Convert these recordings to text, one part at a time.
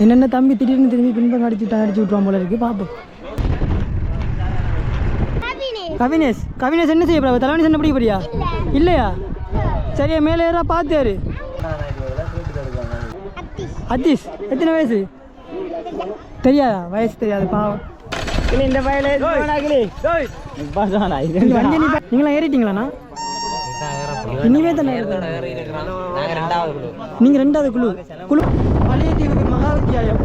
என்னென்ன தம்பி திடீர்னு திரும்பி பின்பக்கம் அடிச்சு அடிச்சு விட்டுருவான் போல இருக்கு பார்ப்போம் கவினேஷ். கவினேஷ் என்ன செய்ய போறா? தலைவனி என்ன பிடிக்க போறியா? இல்லையா? சரியா மேலே ஏறா பார்த்தாரு அத்தீஷ் எத்தனை வயசு? தெரியாதா? வயசு தெரியாது பாவம். இந்த நிப்பா- நீங்களாம் ஏறிட்டீங்களாண்ணா? இனிமே தானே நீங்க ரெண்டாவது குழு. குழு பழைய தீவுக்கு மகா வித்தியாலயம்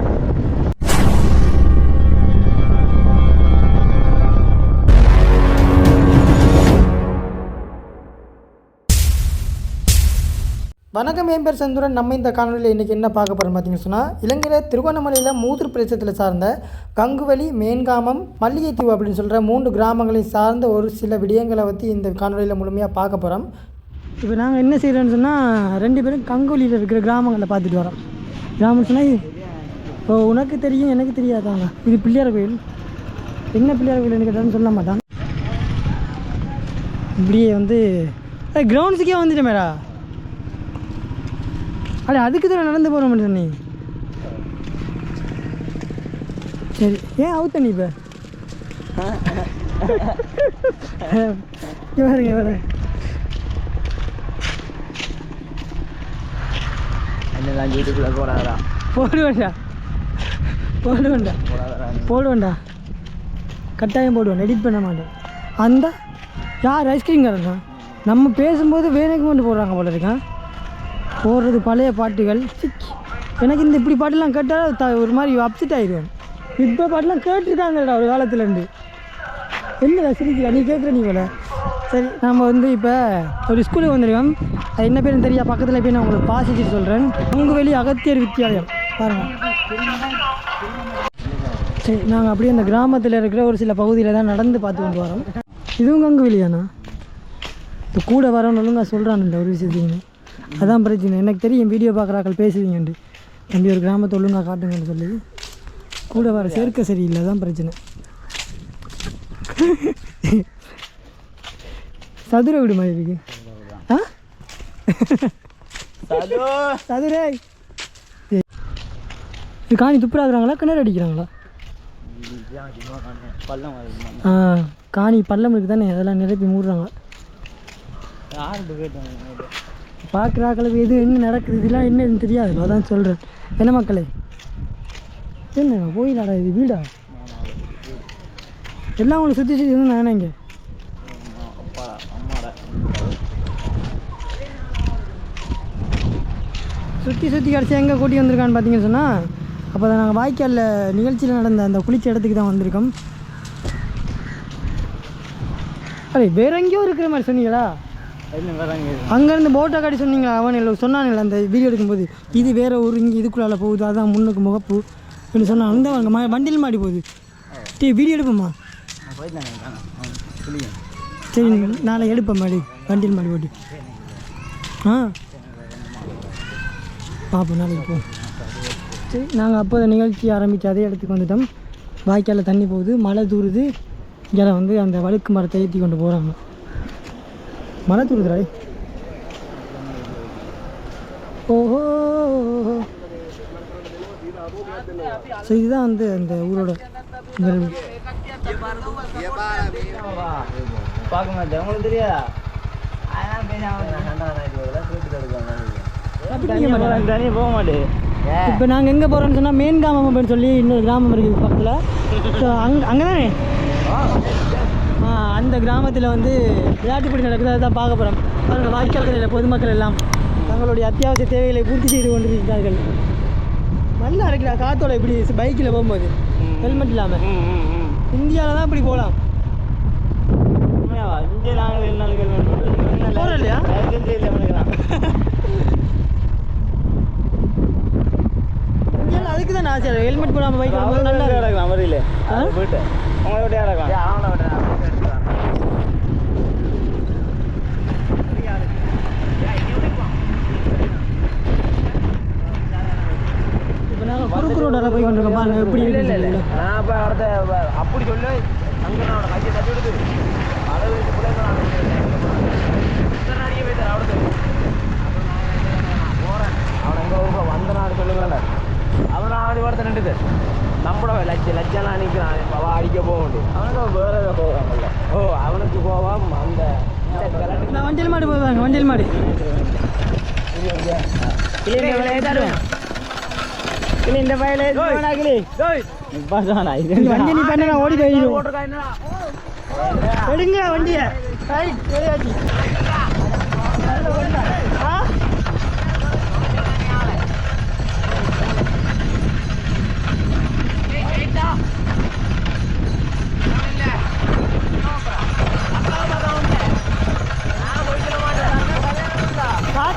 வணக்கம் என் பேர் சந்துரன். நம்ம இந்த காணொலியில் இன்றைக்கி என்ன பார்க்க போகிறோம் பார்த்தீங்கன்னு சொன்னால் இலங்கையில் திருகோணமலையில் மூதூர் பிரதேசத்தில் சார்ந்த கங்குவலி மேன்காமம் மல்லிகைத்தீவு அப்படின்னு சொல்கிற மூன்று கிராமங்களை சார்ந்த ஒரு சில விடயங்களை பற்றி இந்த காணொலியில் முழுமையாக பார்க்க போகிறோம் இப்போ நாங்கள் என்ன செய்கிறோன்னு சொன்னால் ரெண்டு பேரும் கங்குவலியில் இருக்கிற கிராமங்களை பார்த்துட்டு வரோம். கிராமம் சொன்னால் இப்போ உனக்கு தெரியும் எனக்கு தெரியாதாங்க. இது பிள்ளையார் கோயில். என்ன பிள்ளையார் கோயில்னு கேட்டான்னு சொல்ல மாட்டான். இப்படியே வந்து கிரவுண்ட்ஸுக்கே வந்துட்டேன் அட அதுக்கு தான் நடந்து போகிற மாதிரி சொன்னி. சரி ஏன் அவுத்த நீ இப்போ பாருங்க பாருங்க. எல்லாம் வீட்டுக்குள்ள போடாதா போடுவேண்டா போடுவேண்டா போடுவேண்டா கட்டாயம் போடுவேன் எடிட் பண்ண மாட்டேன் அந்த யார் ஐஸ்கிரீம் காரங்க நம்ம பேசும்போது வேணுக்கு மட்டும் போடுறாங்க போல இருக்கான் போடுறது பழைய பாட்டுகள் சிக். எனக்கு இந்த இப்படி பாட்டுலாம் கேட்டால் த ஒரு மாதிரி அப்செட் ஆயிடுவேன் இப்போ பாட்டுலாம் கேட்டிருக்காங்கடா ஒரு காலத்துலேருந்து என்னடா சிரிக்கிறா நீ கேட்குற நீ போல சரி நம்ம வந்து இப்போ ஒரு ஸ்கூலுக்கு வந்திருக்கோம். அது என்ன பேருன்னு தெரியா? பக்கத்தில் போய் நான் உங்களுக்கு பாசிச்சு சொல்கிறேன் உங்கள் வெளி அகத்தியர் வித்தியாலயம். பாருங்கள் சரி நாங்கள் அப்படியே அந்த கிராமத்தில் இருக்கிற ஒரு சில பகுதியில் தான் நடந்து பார்த்து கொண்டு வரோம் இதுவும் கங்கு வெளியாண்ணா இப்போ கூட வரவன் ஒழுங்காக இந்த ஒரு விஷயத்தையும் அதான் பிரச்சனை. எனக்கு தெரியும் வீடியோ பார்க்குறாக்கள் பேசுவீங்கன்ட்டு. தம்பி ஒரு கிராமத்தை ஒழுங்காக காட்டுங்கன்னு சொல்லி. கூட வர சேர்க்க சரியில்லை தான் பிரச்சனை. சதுர வீடு மாதிரி இருக்கு. ஆ? சதுரை. இது காணி துப்புராதுறாங்களா கிணறு அடிக்கிறாங்களா? ஆ காணி பள்ளம் இருக்குது தானே அதெல்லாம் நிரப்பி மூடுறாங்க. பார்க்குறாக்களுக்கு எது என்ன நடக்குது இதெல்லாம் என்னன்னு தெரியாது அதான் சொல்கிறேன் என்ன மக்களே? என்ன கோயிலாடா இது வீடா? எல்லாம் உங்களுக்கு சுற்றி சுற்றி வந்து நானே இங்கே அப்பா அம்மாடா சுற்றி சுற்றி கிடச்சி எங்கே கூட்டி வந்திருக்கான்னு பார்த்தீங்கன்னு சொன்னால் அப்போ தான் நாங்கள் வாய்க்காலில் நிகழ்ச்சியில் நடந்த அந்த குளிச்ச இடத்துக்கு தான் வந்திருக்கோம். அரே வேற எங்கேயோ இருக்கிற மாதிரி சொன்னீங்களா? அங்கேருந்து போட்டோ காட்டி சொன்னீங்களா? அவன் இல்லை சொன்னானுங்களா அந்த வீடியோ எடுக்கும்போது? இது வேற ஒரு இங்கே இதுக்குள்ளால போகுது அதான் முன்னுக்கு முகப்பு அப்படின்னு சொன்னான் அந்த அங்கே ம வண்டியில் மாடி போகுது. டீ வீடியோ எடுப்போம்மா சரி நாளை எடுப்பேன் மாடி. வண்டியில் மாடி போட்டு. ஆ? பார்ப்போம் நாளைக்கு சரி நாங்கள் அப்போ அந்த நிகழ்ச்சி ஆரம்பித்து அதே இடத்துக்கு வந்துட்டோம். வாய்க்காலில் தண்ணி போகுது மழை தூருது. இங்கே வந்து அந்த வழுக்கு மரத்தை ஏற்றி கொண்டு போகிறாங்க மழை தூருதுடா ஓஹோ! ஸோ இதுதான் வந்து அந்த ஊரோட நிகழ்வு. பார்க்க மாட்டேன் உங்களுக்கு தெரியாதா? அதான் பேசாம தனியாக போக மாட்டேன். இப்போ நாங்கள் எங்கே போகிறோம்னு சொன்னால் மெயின் கிராமம் அப்படின்னு சொல்லி இன்னொரு கிராமம் இருக்குது பக்கத்தில். ஸோ அங்கே அங்கே தானே ஆ அந்த கிராமத்தில் வந்து விளையாட்டுப்படி நடக்குது. அதை தான் பார்க்க போகிறோம் பாருங்கள் வாய்க்கால்களில் பொதுமக்கள் எல்லாம் தங்களுடைய அத்தியாவசிய தேவைகளை பூர்த்தி செய்து கொண்டிருக்கிறார்கள். நல்லா இருக்குடா காத்தோட இப்படி பைக்கில் போகும்போது ஹெல்மெட் இல்லாமல் இந்தியாவில் தான் இப்படி போகலாம்? இங்கே நாங்கள் போட்டுருக்கோம். போகிறோம் இல்லையா? அதுக்கு தான் ஆசை ஹெல்மெட் போடாமல் பைக் அவரை போகும்போது நல்லா கிடக்கலாம், வரியில. விட்டு. உங்களை விட்டு கிடக்கலாம். இப்போ நாங்கள் குறுக்கு ரோடால் போய் கொண்டிருக்கோம் பாருங்க எப்படி இல்ல, இல்ல, இல்ல. இருக்குது நான் அப்ப அடுத்த அப்படி சொல்லு. அங்க நான் அவனை கையை தட்டி விடுது. வச்சு பிள்ளைங்க நான் அவன் ஊருக்கு வந்த நாடு சொல்லுங்களேன். அவன் ஆடி ஒருத்தன் நின்றுது நம்மளோட லட்ச லட்சம்லாம் நிற்கிறான் அவன் அடிக்க போக முடியும் அவனுக்கு வேற ஏதோ போவாங்கல்ல ஓ அவனுக்கு போவான் அந்த வண்டியில் மாடு போவாங்க வண்டியில் மாடு இந்த பயில இந்த வண்டி நீ பண்ண நான் ஓடி போயிடும் எடுங்க வண்டியை ரைட் சரியாச்சு ஆ பார்த்துக்கடா உனக்கு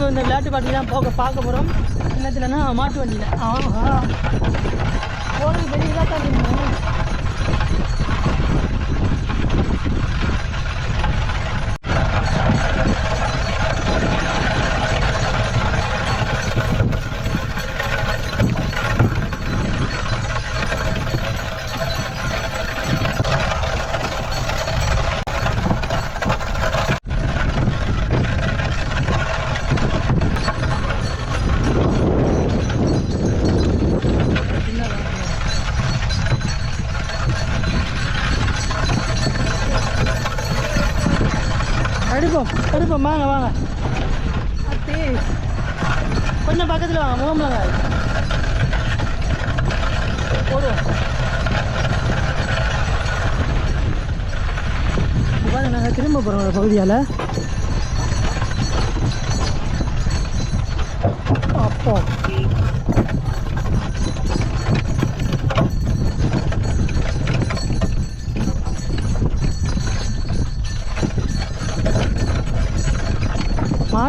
இப்போ இந்த விளையாட்டு பாட்டி தான் போக பார்க்க போகிறோம் என்னத்துலன்னா மாட்டு வண்டியில். ஆஹா. போகிறது பெரிய இதாக தான் இருக்கு. வாங்க வாங்க. அத்தி. கொஞ்சம் பக்கத்தில் வாங்க முகம்ல வாங்க போடுவோம். பாருங்க நாங்கள் திரும்ப போகிறோம் பகுதியால்.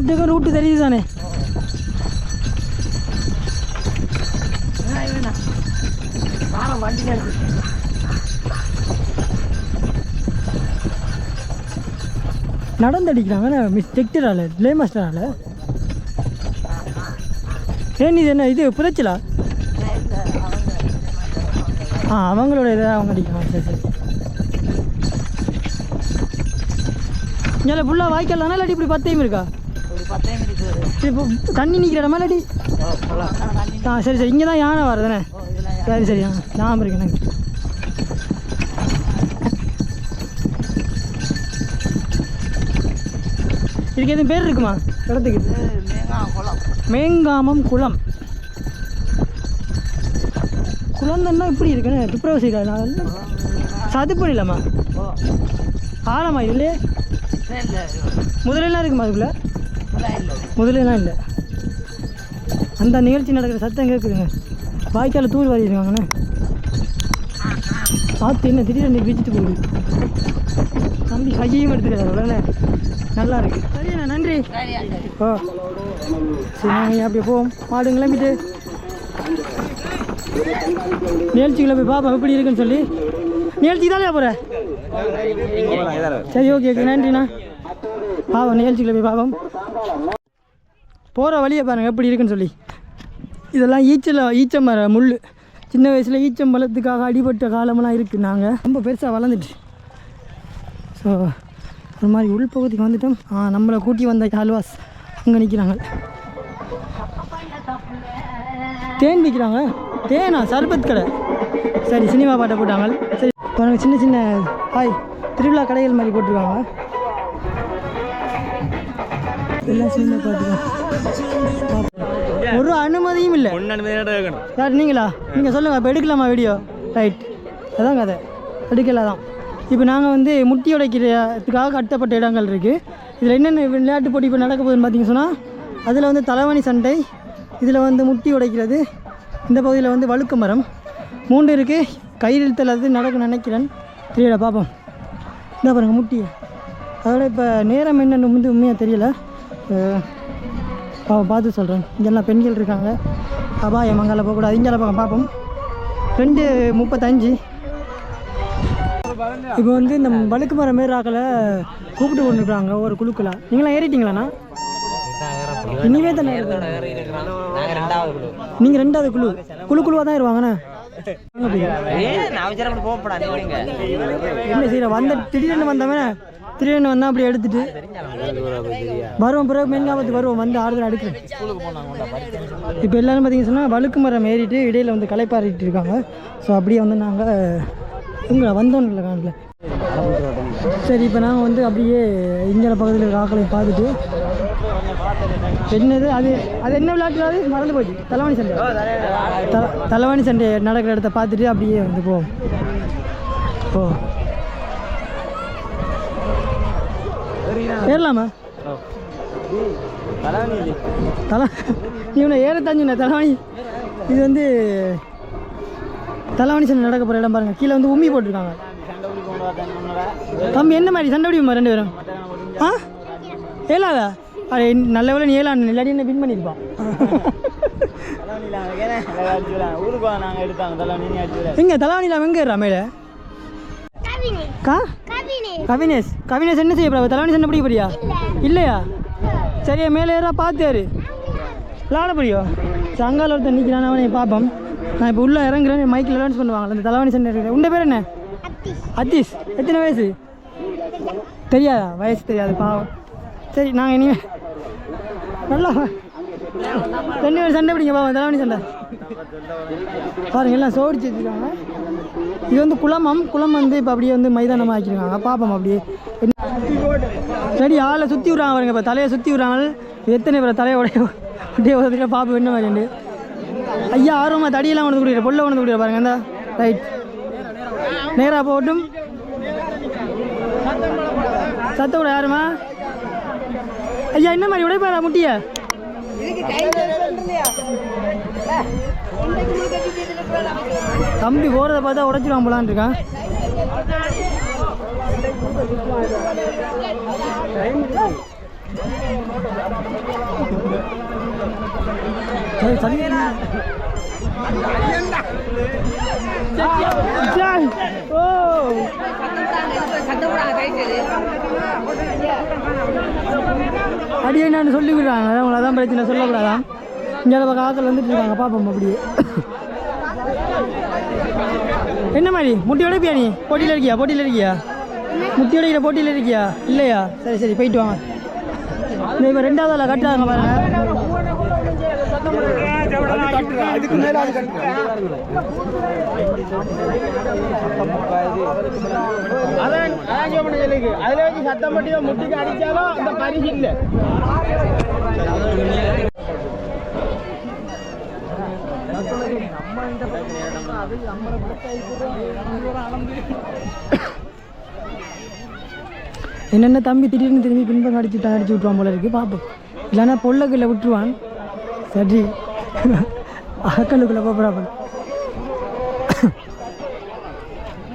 மாட்டுக்கும் ரூட்டு தெரியுது தானே நடந்து அடிக்கிறாங்க மிஸ் டெக்டரால லே மாஸ்டரால ஏன் இது என்ன இது புதைச்சலா ஆ அவங்களோட இதை அவங்க அடிக்கிறாங்க சரி சரி இங்கே ஃபுல்லாக வாய்க்கால் தானே இல்லாட்டி இப்படி பத்தையும் இருக்கா இப்போ தண்ணி நிற்கிற இடமா இல்லாட்டி? ஆ சரி சரி இங்கே தான் யானை. வருதுண்ணே சரி சரி ஆ ஞாபகம் இருக்கு எனக்கு இதுக்கு எதுவும் பேர் இருக்குமா? இடத்துக்கு? மேங்காமம் குளம். தானே இப்படி இருக்குண்ணே துப்புரவு செய்யலாம் சதுப்பு இல்லாமா ஆழமா இல்லையே முதலெல்லாம் இருக்குமா அதுக்குள்ள? முதலெல்லாம் இல்லை. அந்த நிகழ்ச்சி நடக்கிற சத்தம் கேட்குதுங்க. வாய்க்கால தூர் வாரியிருக்காங்கண்ணே பார்த்து என்ன திடீர்னு பிச்சுட்டு போகுது. தம்பி கையையும் எடுத்துக்கிறாரு அவ்வளோண்ணே நல்லா இருக்கு. சரிண்ணா நன்றி. ஓ. சரி நாங்கள் அப்படியே போவோம். மாடு கிளம்பிட்டு. நிகழ்ச்சிகளை போய் பார்ப்போம் எப்படி இருக்குன்னு சொல்லி. நிகழ்ச்சி தானே போகிறேன் சரி ஓகே ஓகே நன்றிண்ணா. பாவம் நிகழ்ச்சிகளை போய் பார்ப்போம் போகிற வழியை பாருங்கள் எப்படி இருக்குன்னு சொல்லி. இதெல்லாம் ஈச்சல ஈச்ச மர முள் சின்ன வயசில் ஈச்சம்பழத்துக்காக அடிபட்ட காலமெல்லாம் இருக்குது நாங்கள் ரொம்ப பெருசாக வளர்ந்துட்டு. ஸோ ஒரு மாதிரி உள்பகுதிக்கு வந்துட்டோம். ஆ நம்மளை கூட்டி வந்த ஹல்வாஸ் அங்கே நிற்கிறாங்க தேன் விற்கிறாங்க. தேனா சர்பத் கடை. சரி சினிமா பாட்டை போட்டாங்க. சரி. இப்போ சின்ன சின்ன ஹாய் திருவிழா கடைகள் மாதிரி போட்டிருக்காங்க. எல்லாம். ஒரு அனுமதியும் இல்லை யார் நீங்களா நீங்கள் சொல்லுங்கள் இப்போ எடுக்கலாமா வீடியோ ரைட் அதான் கதை எடுக்கல தான் இப்போ நாங்கள் வந்து முட்டி உடைக்கிறதுக்காக கட்டப்பட்ட இடங்கள் இருக்குது இதில் என்னென்ன விளையாட்டு போட்டி இப்போ நடக்க போகுதுன்னு பார்த்தீங்கன்னு சொன்னால் அதில் வந்து தலைவணி சண்டை இதில் வந்து முட்டி உடைக்கிறது இந்த பகுதியில் வந்து வழுக்கு மரம். மூன்று இருக்குது கயிறிழுத்தல் அது நடக்க நினைக்கிறேன். தெரியல பார்ப்போம் இந்த பாருங்க முட்டியை. அதோட இப்போ நேரம் என்னென்னு வந்து உண்மையாக தெரியல. பாவம் பார்த்து சொல்கிறேன் இங்கெல்லாம் பெண்கள் இருக்காங்க. அபாயம் மங்கால போகக்கூடாது. இங்கே பக்கம் பார்ப்போம். ரெண்டு முப்பத்தஞ்சு. இப்போ வந்து இந்த வழுக்கு மரம் மாரி ஆக்களை கூப்பிட்டு கொண்டு இருக்காங்க ஒரு குழுக்களா நீங்களாம் ஏறிட்டீங்களாண்ணா? இனிமே தானே நாங்கள் ரெண்டாவது குழு. குழு குழு குழுவாக தான் இருவாங்கண்ணா என்ன செய்யற? வந்த திடீர்னு வந்தவன் திடீர்னு வந்தால் அப்படியே எடுத்துட்டு வருவோம் பிறகு மென்காமத்துக்கு வருவோம் வந்து ஆறுதல் எடுக்கிறேன். இப்போ எல்லாரும் பார்த்தீங்கன்னு சொன்னால் வழுக்கு மரம் ஏறிட்டு இடையில் வந்து களைப்பாறிட்டு இருக்காங்க. ஸோ அப்படியே வந்து நாங்கள் எங்களை வந்தோம் இல்லை காணல. சரி இப்போ நாங்கள் வந்து அப்படியே இங்கே பக்கத்தில் இருக்க ஆக்களை பார்த்துட்டு என்னது அது அது என்ன விளையாட்டு அது? மறந்து போச்சு. தலைவாணி சண்டை. த தலைவாணி சண்டை நடக்கிற இடத்த பார்த்துட்டு அப்படியே வந்து போவோம். ஓ ஏறலாமா? தலை இவனை ஏற தாஞ்சுண்ணே தலைவாணி. இது வந்து தலைவாணி சண்டை நடக்க போகிற இடம் பாருங்க. கீழே வந்து உம்மி போட்டிருக்காங்க. தம்பி என்ன மாதிரி? சண்டை பிடிக்குமா ரெண்டு பேரும்? ஆ? ஏலாதா? அது நல்ல வேலை நீ ஏலான் இல்லாட்டி என்ன வின் பண்ணியிருப்பான்? எங்க தலைவாணிலாம் எங்கே மேலே? கா? கவினேஷ். கவினேஷ். என்ன செய்ய போறா? தலைவணி சண்டை பிடிக்க போறியா? இல்லையா? சரியா மேலே ஏறா பார்த்து ஏறு. விளாட போறியோ? சங்கால ஒருத்தன் நிற்கிறான் அவனை பார்ப்போம் நான் இப்போ உள்ளே இறங்குறேன் மைக்கில் லான்ச் பண்ணுவாங்க அந்த தலைவணி சண்டை இருக்கிற உண்ட பேர் என்ன? அத்தீஷ் எத்தனை வயசு? தெரியாதா? வயசு தெரியாது பாவம். சரி நாங்கள் இனிமே நல்லா ரெண்டு பேரும் சண்டை பிடிங்க பாவம் தலைவணி சண்டை. பாருங்க எல்லாம் சோடிச்சு வச்சுருக்காங்க. இது வந்து குளமம். குளம் வந்து இப்போ அப்படியே வந்து மைதானமாக ஆக்கிருக்காங்க பார்ப்போம் அப்படியே. சரி ஆளை சுற்றி விட்றாங்க பாருங்க இப்போ தலையை சுற்றி விட்றாங்க. எத்தனை பேர் தலையை உடைய அப்படியே உதவிட்டு பார்ப்போம் என்ன மாதிரி ஐயா ஆர்வமாக தடியெல்லாம் கொண்டு கொடுக்குற பொல்ல கொண்டு கொடுக்குற பாருங்க இந்த. ரைட் நேராக போட்டும் சத்த கூட யாருமா ஐயா என்ன மாதிரி உடைப்பாரா முட்டிய? தம்பி போகிறத பார்த்தா உடைச்சிடுவான் போலான்னு இருக்கான் சரி, சரி. சாய். ஓ அடியே உங்களை சொல்லி விடுறாங்க அதான் பிரச்சனை சொல்லக்கூடாதான் இங்கே பக்கம் ஆக்கள் வந்துட்டு இருக்காங்க பார்ப்போம் அப்படியே. என்ன மாதிரி? முட்டி உடைப்பியா நீ? போட்டியில் இருக்கியா? போட்டியில் இருக்கியா? முட்டி உடைக்கிற போட்டியில் இருக்கியா? இல்லையா? சரி சரி போயிட்டு வாங்க. இப்போ ரெண்டாவது ஆளை கட்டுறாங்க பாருங்க அதான் அதான் ஜோமன சொல்லிக்கு அதில் வச்சு சத்தம் பட்டி முட்டிக்கு அடிச்சாலும் அந்த பரிசு இல்லை என்னென்ன தம்பி திடீர்னு திரும்பி பின்பக்கம் அடிச்சு அடிச்சு விட்ருவான் போல இருக்கு பார்ப்போம் இல்லைன்னா பொல்லக்குள்ள விட்டுருவான். சரி. ஆக்களுக்குள்ள போகிறாப்ப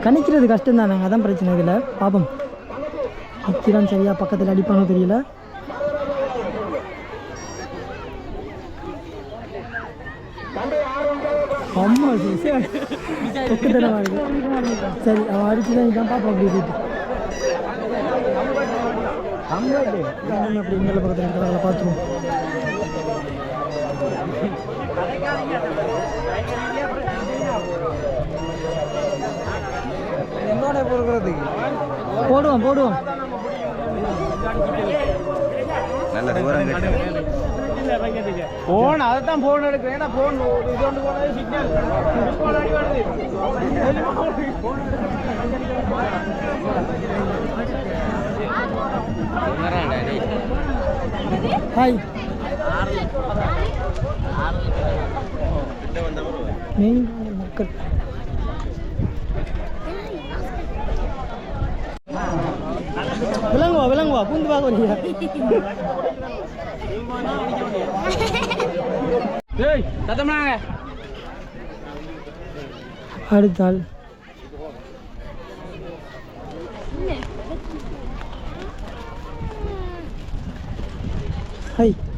கணிக்கிறது கஷ்டம் தானே அதான் பிரச்சனை இதில். பார்ப்போம் நிற்கிறான் சரியா பக்கத்தில் அடிப்பானோ தெரியல. அம்மா சரி பக்கத்தில் சரி அவன் அடிச்சு தான் இதான் அப்படி அப்படி எங்களை பக்கத்தில் இருக்கிறாங்கள பார்த்துருவோம். என்னோட பொறுக்கிறதுக்கு போடுவோம் போடுவோம். நல்ல தூரம் போன் அதை தான் போன் எடுக்கிறேன். ஏன்னா போன் இது கொண்டு போனது சிக்னல் போன் அடி வருது. ஹாய் மெயின் மக்கள் ¡Punto! ¡Punto! ¡Punto! ¡Punto! ¡Punto! ¡Punto! ¡Punto! ¡Punto!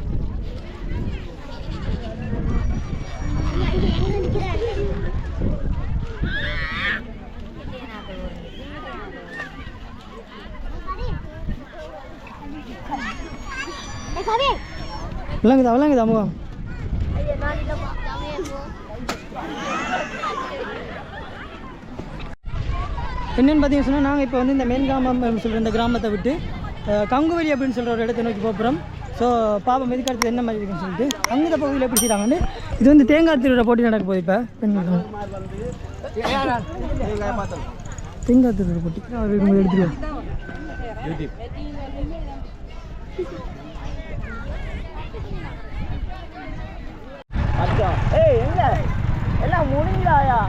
விளங்குதா விளங்குதா முகம்? என்னென்னு பார்த்தீங்கன்னு சொன்னால் நாங்கள் இப்போ வந்து இந்த மேன்காமம் சொல்கிற இந்த கிராமத்தை விட்டு கங்குவெளி அப்படின்னு சொல்கிற ஒரு இடத்தை நோக்கி போகிறோம் ஸோ பாப்பம் எதுக்கு என்ன மாதிரி இருக்குன்னு சொல்லிட்டு அங்கே பகுதியில் எப்படி செய்கிறாங்கன்னு இது வந்து தேங்காய் திருவிழா போட்டி நடக்க போகுது இப்போ பெண்கள் தேங்காய் திருவிழா போட்டி. அவர் மச்சான் ஏய் எங்க? எல்லாம் முடிஞ்சாயா?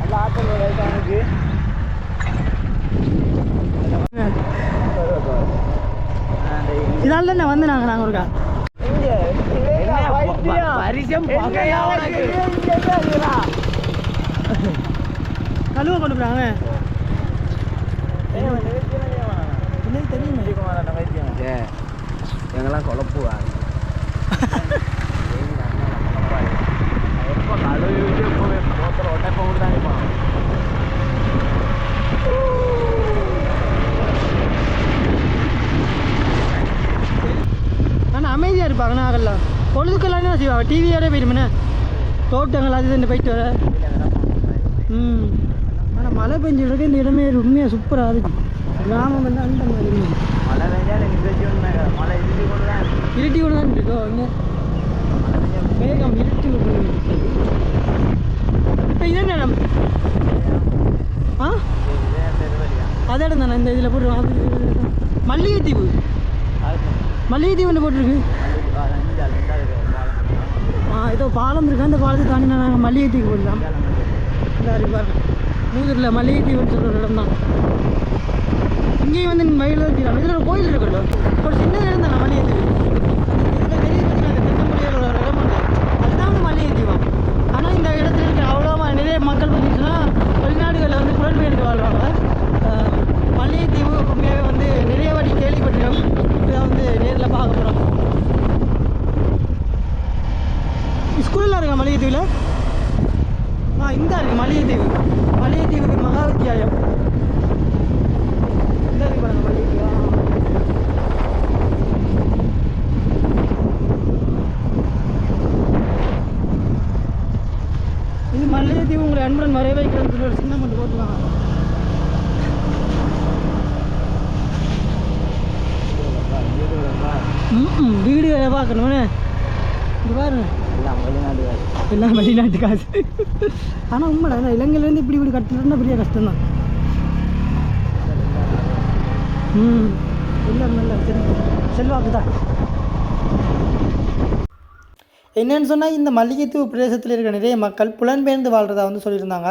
நல்லா ஆத்தல் எனக்கு இதால் தானே வந்து நாங்கள் நாங்கள் இருக்கா கழுவ கொண்டு போகிறாங்க என்னது தெரியுமே? எங்கெல்லாம் போத்துற உடனே போட்டு தான் இருப்பான் ஆனால் அமைதியாக இருப்பாங்க நாங்கள்லாம் பொழுதுக்கெல்லாம் என்ன செய்வாங்க டிவியோட போயிடுமே தோட்டங்கள் அது இதுன்னு போயிட்டு வர ம் ஆனால் மழை பெஞ்சிருக்கு இந்த இடமே உண்மையாக சூப்பராக இருக்கு கிராமம் வந்து அந்த மாதிரி. மழை பெஞ்சா கொண்டு தான் இருக்கு. இருட்டி கொண்டு தான் இருக்கோ இங்கே வேகம் இருட்டி கொண்டு இப்போ இது என்ன இடம்? ஆ? இதே அதே இடம் தானே இந்த இதில் போட்டு மல்லிகைத்தீவு. மல்லிகைத்தீவுன்னு போட்டிருக்கு? ஆ ஏதோ பாலம் இருக்கு? அந்த பாலத்தை தாண்டி நாங்கள் மல்லிகைத்தீவு போடலாம். இந்த அறிவார் மல்லிகை தீவுன்னு சொல்கிற இடம் தான் இங்கேயும் வந்து மயில் இருக்கிறாங்க இதில் ஒரு கோயில் இருக்குல்ல. ஒரு சின்ன இடம் தான் மல்லிகைத்தீவு இதில் பெரிய பார்த்தீங்கன்னா இடம் அதுதான் வந்து மல்லிகைத்தீவம் ஆனால் இந்த இடத்துல இருக்க அவ்வளோவா நிறைய மக்கள் பார்த்தீங்கன்னா வெளிநாடுகளில் வந்து புலன்பெயர்ந்து வாழ்வாங்க ஆஹ் மல்லிகைத்தீவு உண்மையாகவே வந்து நிறைய வாட்டி கேள்விப்பட்டிருக்கோம். இதை வந்து நேரில் பார்க்க போகிறோம் ஸ்கூலில் இருக்கா மல்லிகைத்தீவில் ஆ இந்த இருக்கு மல்லிகைத்தீவு மல்லிகைத்தீவுக்கு மகா வித்தியாலயம் இந்த இருக்கு பாருங்க மல்லிகைத்தீவு ஆ. இது மல்லிகைத்தீவு உங்களை அன்புடன் வரைய வைக்கிறேன்னு சொல்லி ஒரு சின்ன மட்டும் போட்டுருவாங்க ம் வீடு வேலை பார்க்கணும்னு இது பாருங்க எல்லாம் வெளிநாடு வேலை. எல்லாம் வெளிநாட்டு காசு ஆனால் உண்மைடா இலங்கையிலேருந்து இப்படி இப்படி கட்டுறதுனா பெரிய கஷ்டம் தான் ம் எல்லாம் நல்ல செல்வாக்கு தான். என்னன்னு சொன்னால் இந்த மல்லிகைத்தீவு பிரதேசத்தில் இருக்கிற நிறைய மக்கள் புலன்பெயர்ந்து வாழ்கிறதா வந்து சொல்லியிருந்தாங்க.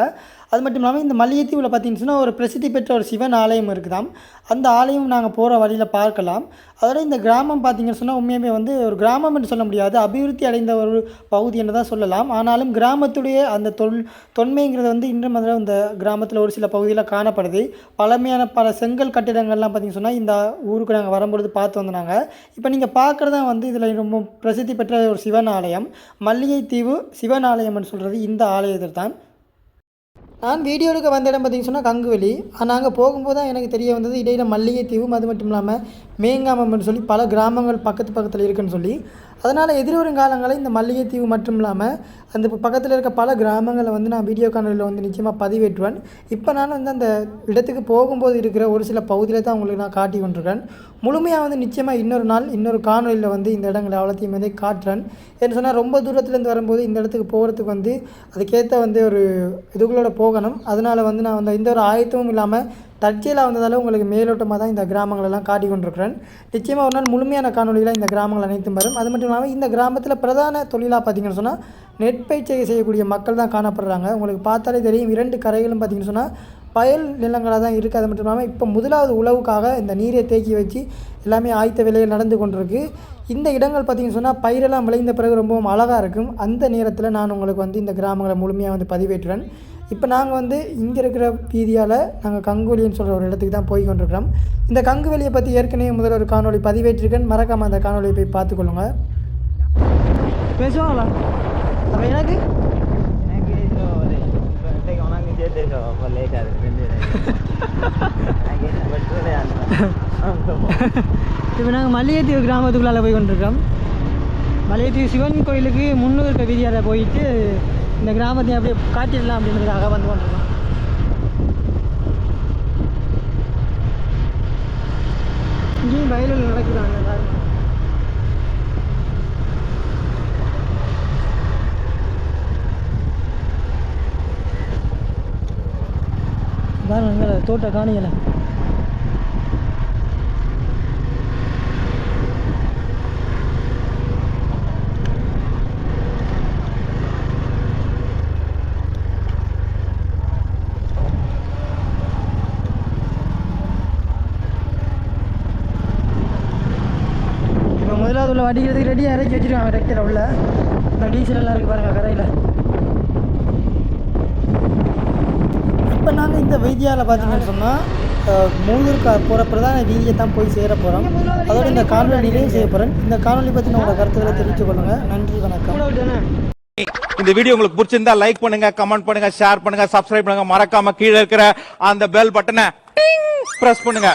அது மட்டும் இல்லாமல் இந்த மல்லிகைத்தீவில் பார்த்தீங்கன்னா சொன்னால் ஒரு பிரசித்தி பெற்ற ஒரு சிவன் ஆலயம் இருக்குதாம். அந்த ஆலயம் நாங்கள் போகிற வழியில் பார்க்கலாம். அதோட இந்த கிராமம் பார்த்தீங்கன்னு சொன்னால் உண்மையுமே வந்து ஒரு கிராமம் என்று சொல்ல முடியாது. அபிவிருத்தி அடைந்த ஒரு பகுதி என்று தான் சொல்லலாம். ஆனாலும் கிராமத்துடைய அந்த தொல் தொன்மைங்கிறது வந்து இன்றும் அதில் இந்த கிராமத்தில் ஒரு சில பகுதியில் காணப்படுது. பழமையான பல செங்கல் கட்டிடங்கள்லாம் பார்த்தீங்கன்னு சொன்னால் இந்த ஊருக்கு நாங்கள் வரும்பொழுது பார்த்து வந்தாங்க இப்போ நீங்கள் பார்க்குறது தான் வந்து இதில் ரொம்ப பிரசித்தி பெற்ற ஒரு சிவன் ஆலயம். மல்லிகைத்தீவு சிவன் ஆலயம்னு சொல்கிறது இந்த ஆலயத்தில் தான். நான் வீடியோ எடுக்க வந்த இடம் பார்த்தீங்கன்னு சொன்னால் கங்குவெளி நாங்கள் போகும்போது தான் எனக்கு தெரிய வந்தது இடையில மல்லிகைத்தீவும் அது மட்டும் இல்லாமல் மேங்காமம்னு சொல்லி பல கிராமங்கள் பக்கத்து பக்கத்தில் இருக்குன்னு சொல்லி. அதனால் எதிர்வரும் காலங்களில் இந்த மல்லிகைத்தீவு மட்டும் இல்லாமல் அந்த பக்கத்தில் இருக்க பல கிராமங்களை வந்து நான் வீடியோ காணொலியில் வந்து நிச்சயமாக பதிவேற்றுவேன். இப்போ நான் வந்து அந்த இடத்துக்கு போகும்போது இருக்கிற ஒரு சில பகுதியில் தான் உங்களுக்கு நான் காட்டி கொண்டிருக்கேன். முழுமையாக வந்து நிச்சயமாக இன்னொரு நாள் இன்னொரு காணொலியில் வந்து இந்த இடங்களை அவ்வளோத்தையும் வந்து காட்டுறேன். ஏன்னு சொன்னால் ரொம்ப தூரத்துலேருந்து வரும்போது இந்த இடத்துக்கு போகிறதுக்கு வந்து அதுக்கேற்ற வந்து ஒரு இதுகளோட போகணும். அதனால் வந்து நான் வந்து எந்த ஒரு ஆயத்தமும் இல்லாமல் தற்செயலாக வந்ததால் உங்களுக்கு மேலோட்டமாக தான் இந்த கிராமங்களெல்லாம் காட்டி கொண்டிருக்கிறேன். நிச்சயமாக ஒரு நாள் முழுமையான காணொலியில் இந்த கிராமங்கள் அனைத்தும் வரும். அது மட்டும் இல்லாமல் இந்த கிராமத்தில் பிரதான தொழிலாக பார்த்தீங்கன்னு சொன்னால் நெற்பயிற்சியை செய்யக்கூடிய மக்கள் தான் காணப்படுறாங்க. உங்களுக்கு பார்த்தாலே தெரியும் இரண்டு கரைகளும் பார்த்தீங்கன்னு சொன்னால் பயல் நிலங்களாக தான் இருக்குது அது மட்டும் இல்லாமல் இப்போ முதலாவது உழவுக்காக இந்த நீரை தேக்கி வச்சு எல்லாமே ஆயத்த வேலையில் நடந்து கொண்டிருக்கு. இந்த இடங்கள் பார்த்திங்கன்னு சொன்னால் பயிரெல்லாம் விளைந்த பிறகு ரொம்பவும் அழகாக இருக்கும். அந்த நேரத்தில் நான் உங்களுக்கு வந்து இந்த கிராமங்களை முழுமையாக வந்து பதிவேற்றுவேன் இப்போ நாங்கள் வந்து இங்கே இருக்கிற வீதியால் நாங்கள் கங்குவெளின்னு சொல்கிற ஒரு இடத்துக்கு தான் போய் கொண்டிருக்கிறோம். இந்த கங்குவெளியை பற்றி ஏற்கனவே முதல்ல ஒரு காணொளி பதிவேற்றிருக்கேன். மறக்காமல் அந்த காணொலியை போய் பார்த்துக்கொள்ளுங்க. பேசுவாங்களா அப்போ எனக்கு? இப்போ நாங்கள் மல்லிகைத்தீவு கிராமத்துக்குள்ளால போய் கொண்டிருக்கோம் மல்லிகைத்தீவு சிவன் கோயிலுக்கு முன்னூறு வீதியால் போயிட்டு இந்த கிராமத்தை அப்படியே காட்டிடலாம் அப்படின்றதுக்காக வந்து கொண்டிருக்கோம். இங்கேயும் வயலில் நடக்குதாங்க எல்லாரும் பாருங்க தோட்ட காணிகளை இப்போ முதலாவது உள்ள வடிக்கிறதுக்கு ரெடியாக இறக்கி வச்சிருக்காங்க டெக்டர் உள்ள இந்த டீசல் எல்லாம் இருக்குது பாருங்கள் கரையில் இப்போ நாங்கள் இந்த வைத்தியாவில் பார்த்தீங்கன்னு சொன்னால் மூதூர் கா போகிற பிரதான வீதியை தான் போய் சேர போகிறோம் அதோட இந்த காணொலியிலையும் செய்ய போகிறேன் இந்த காணொலி பற்றி உங்களோட கருத்துக்களை தெரிவித்துக் கொள்ளுங்கள் நன்றி வணக்கம். இந்த வீடியோ உங்களுக்கு பிடிச்சிருந்தா லைக் பண்ணுங்க கமெண்ட் பண்ணுங்க ஷேர் பண்ணுங்க சப்ஸ்கிரைப் பண்ணுங்க. மறக்காம கீழே இருக்கிற அந்த பெல் பட்டனை பிரஸ் பண்ணுங்க.